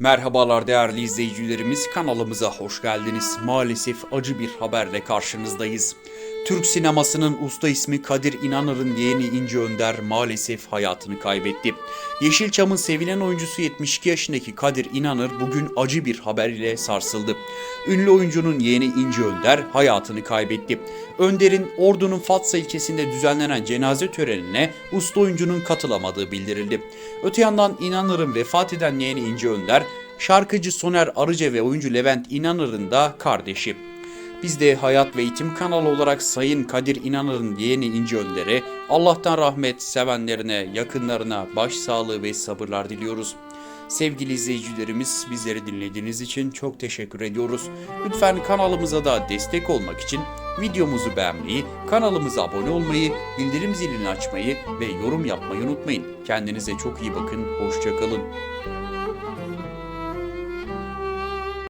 Merhabalar değerli izleyicilerimiz kanalımıza hoş geldiniz. Maalesef acı bir haberle karşınızdayız. Türk sinemasının usta ismi Kadir İnanır'ın yeğeni İnci Önder maalesef hayatını kaybetti. Yeşilçam'ın sevilen oyuncusu 72 yaşındaki Kadir İnanır bugün acı bir haber ile sarsıldı. Ünlü oyuncunun yeğeni İnci Önder hayatını kaybetti. Önder'in Ordu'nun Fatsa ilçesinde düzenlenen cenaze törenine usta oyuncunun katılamadığı bildirildi. Öte yandan İnanır'ın vefat eden yeğeni İnci Önder, şarkıcı Soner Arıca ve oyuncu Levent İnanır'ın da kardeşi. Biz de Hayat ve Eğitim kanalı olarak Sayın Kadir İnanır'ın yeğeni İnci Önder'e Allah'tan rahmet sevenlerine, yakınlarına başsağlığı ve sabırlar diliyoruz. Sevgili izleyicilerimiz bizleri dinlediğiniz için çok teşekkür ediyoruz. Lütfen kanalımıza da destek olmak için videomuzu beğenmeyi, kanalımıza abone olmayı, bildirim zilini açmayı ve yorum yapmayı unutmayın. Kendinize çok iyi bakın, hoşçakalın.